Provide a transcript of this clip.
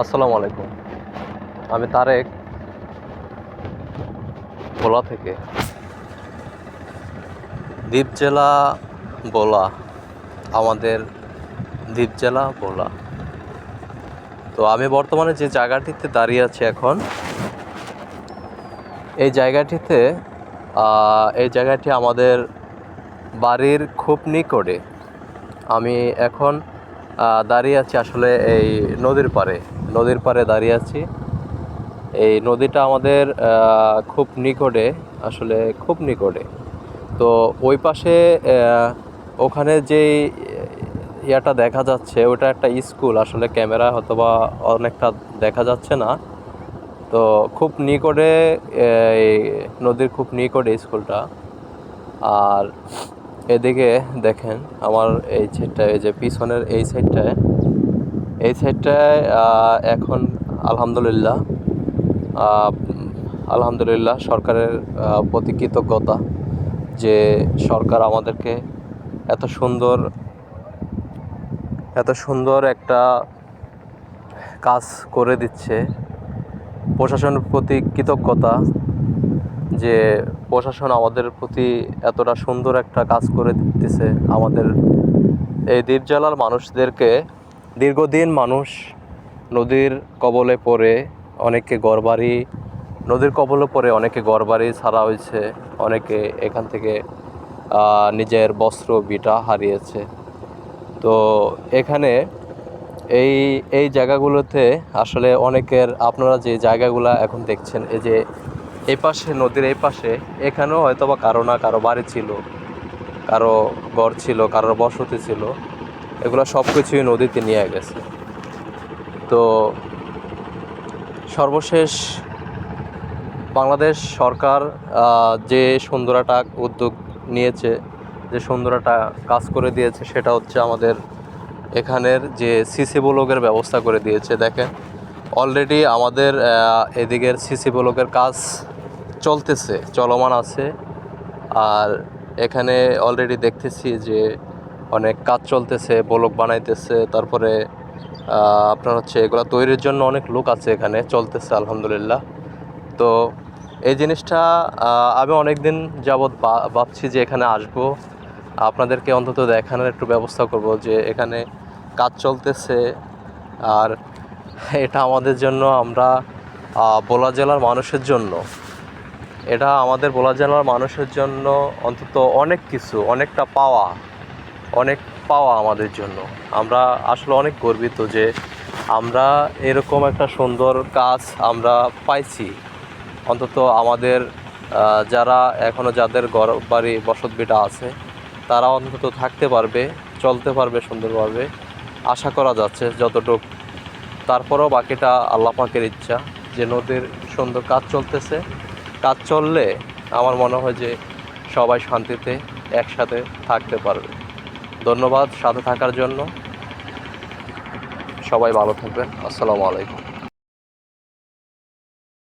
আসসালামু আলাইকুম। আমি তারেক, ভোলা থেকে। দ্বীপ জেলা বোলা আমাদের দ্বীপ জেলা বোলা তো আমি বর্তমানে যে জায়গাটিতে দাঁড়িয়ে আছি এখন, এই জায়গাটিতে এই জায়গাটি আমাদের বাড়ির খুব নিকটে। আমি এখন দাঁড়িয়ে আছি আসলে এই নদীর পাড়ে। নদীর পাড়ে দাঁড়িয়ে আছি। এই নদীটা আমাদের খুব নিকটে, আসলে খুব নিকটে। তো ওই পাশে ওখানে যেই ইয়াটা দেখা যাচ্ছে, ওটা একটা স্কুল। আসলে ক্যামেরা হয়তো বা অনেকটা দেখা যাচ্ছে না। তো খুব নিকটে, এই নদীর খুব নিকটে স্কুলটা। আর এদিকে দেখেন আমার এই সাইডটায় এই যে পিছনের এই সাইডটায় এই সাইডটায় এখন আলহামদুলিল্লাহ আলহামদুলিল্লাহ সরকারের প্রতি কৃতজ্ঞতা যে সরকার আমাদেরকে এত সুন্দর এত সুন্দর একটা কাজ করে দিচ্ছে। প্রশাসনের প্রতি কৃতজ্ঞতা যে প্রশাসন আমাদের প্রতি এতটা সুন্দর একটা কাজ করে দিতেছে, আমাদের এই দ্বীপ জেলার মানুষদেরকে দীর্ঘদিন মানুষ নদীর কবলে পড়ে অনেকে ঘরবাড়ি, নদীর কবলে পড়ে অনেকে ঘরবাড়ি ছাড়া হয়েছে, অনেকে এখান থেকে নিজের বস্ত্র, বিটা হারিয়েছে। তো এখানে এই এই জায়গাগুলোতে আসলে অনেকের, আপনারা যে জায়গাগুলো এখন দেখছেন, এই যে এই পাশে, নদীর এই পাশে, এখানেও হয়তো বা কারও না কারও বাড়ি ছিল, কারও ঘর ছিল, কারোর বসতি ছিল। এগুলো সব কিছুই নদীতে নিয়ে গেছে। তো সর্বশেষ বাংলাদেশ সরকার যে সুন্দরাটা উদ্যোগ নিয়েছে, যে সুন্দর একটা কাজ করে দিয়েছে, সেটা হচ্ছে আমাদের এখানের যে সিসি ব্লকের ব্যবস্থা করে দিয়েছে। দেখেন অলরেডি আমাদের এদিকের সিসি ব্লকের কাজ চলতেছে, চলমান আছে। আর এখানে অলরেডি দেখতেছি যে অনেক কাজ চলতেছে ব্লক বানাইতেছে, তারপরে আপনার হচ্ছে এগুলো তৈরির জন্য অনেক লোক আছে এখানে, চলতেছে আলহামদুলিল্লাহ। তো এই জিনিসটা আমি অনেক দিন যাবৎ ভাবছি যে এখানে আসব। আপনাদেরকে অন্তত দেখানোর একটু ব্যবস্থা করব যে এখানে কাজ চলতেছে। আর এটা আমাদের জন্য আমরা বোলা জেলার মানুষের জন্য। এটা আমাদের বোলা জেলার মানুষের জন্য অন্তত অনেক কিছু, অনেকটা পাওয়া, অনেক পাওয়া আমাদের জন্য। আমরা আসলে অনেক গর্বিত যে আমরা এরকম একটা সুন্দর কাজ আমরা পাইছি। অন্তত আমাদের যারা এখনও যাদের ঘর বাড়ি বসত বিটা আছে, তারা অন্তত থাকতে পারবে, চলতে পারবে সুন্দরভাবে। আশা করা যাচ্ছে যতটুকু। তারপরেও বাকিটা আল্লাহ পাকের ইচ্ছা যে নদীর সুন্দর কাজ চলতেছে। কাজ চললে আমার মনে হয় যে সবাই শান্তিতে একসাথে থাকতে পারবে। ধন্যবাদ সাথে থাকার জন্য। সবাই ভালো থাকবেন। আসসালামু আলাইকুম।